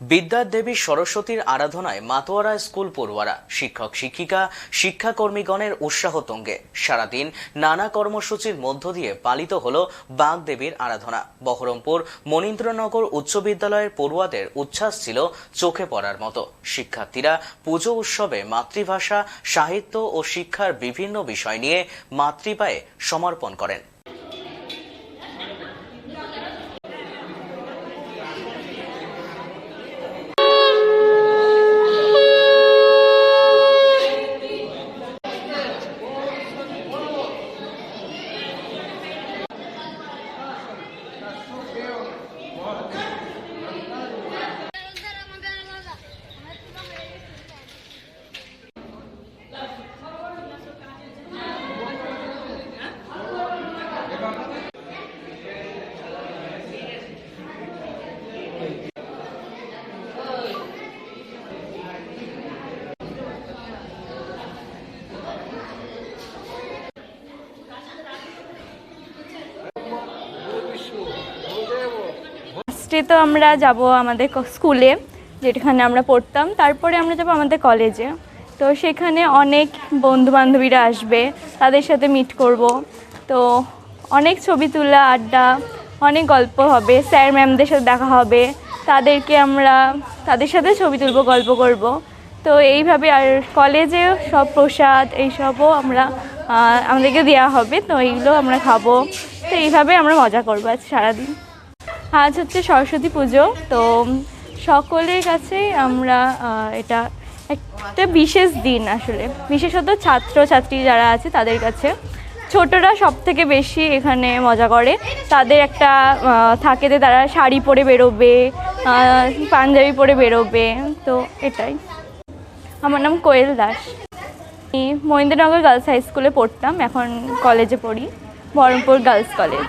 বিদ্যার দেবী সরস্বতীর আরাধনায় মাতোয়ারা স্কুল পড়ুয়ারা, শিক্ষক, শিক্ষিকা, শিক্ষাকর্মীগণের উৎসাহ তঙ্গে। সারাদিন নানা কর্মসূচির মধ্য দিয়ে পালিত হল বাঘ দেবীর আরাধনা। বহরমপুর মনীন্দ্রনগর উচ্চ বিদ্যালয়ের পড়ুয়াদের উচ্ছ্বাস ছিল চোখে পড়ার মতো। শিক্ষার্থীরা পুজো উৎসবে মাতৃভাষা, সাহিত্য ও শিক্ষার বিভিন্ন বিষয় নিয়ে মাতৃপায়ে সমর্পণ করেন। ফার্স্টে তো আমরা যাব আমাদের স্কুলে যেখানে আমরা পড়তাম। তারপরে আমরা যাব আমাদের কলেজে তো সেখানে অনেক বন্ধু বান্ধবীরা আসবে, তাদের সাথে মিট করব। তো অনেক ছবি তোলা, আড্ডা, অনেক গল্প হবে। স্যার ম্যামদের সাথে দেখা হবে। তাদেরকে আমরা, তাদের সাথে ছবি তুলব, গল্প করব। তো এইভাবে আর কলেজেও সব প্রসাদ, এইসবও আমরা আমাদেরকে দেওয়া হবে। তো এইগুলো আমরা খাব। তো এইভাবে আমরা মজা করব আজ সারাদিন। আজ হচ্ছে সরস্বতী পুজো, তো সকলের কাছেই আমরা এটা একটা বিশেষ দিন আসলে। বিশেষত ছাত্র, ছাত্রী যারা আছে তাদের কাছে। ছোটরা সব থেকে বেশি এখানে মজা করে। তাদের একটা থাকে যে তারা শাড়ি পরে বেরোবে পাঞ্জাবি পরে বেরোবে, তো এটাই। আমার নাম কোয়েল দাস। মহেন্দ্রনগর গার্লস হাই স্কুলে পড়তাম, এখন কলেজে পড়ি, Baharampur girls college.